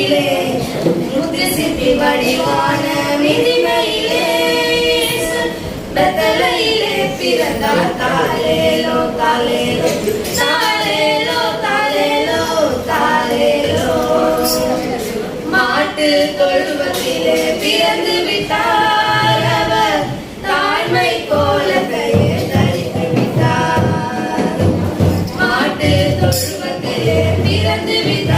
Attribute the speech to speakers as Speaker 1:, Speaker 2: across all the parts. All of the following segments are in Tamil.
Speaker 1: தொழுவத்திலே முத்து சிப்பி வடிவான மிதிமையிலே பெத்தலையிலே பிறந்தார் தாலேலோ தாலேலோ தாலேலோ தாலேலோ தாலேலோ மாட்டு தொழுவத்திலே பிறந்து விட்டார் அவர் தாழ்மை கோலத்தையே தரித்து விட்டார். மாட்டு தொழுவத்திலே பிறந்து விட்டார்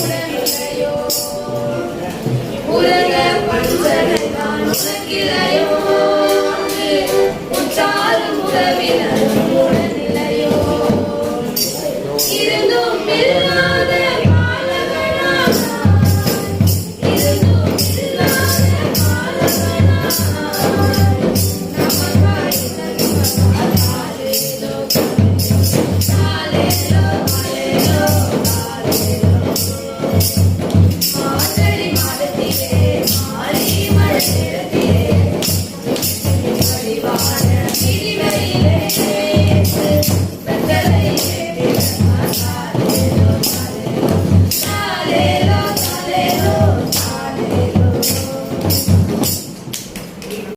Speaker 1: உலகிலையோ அங்கு உற்றாரும் உறவினரும் Oh, baby, baby.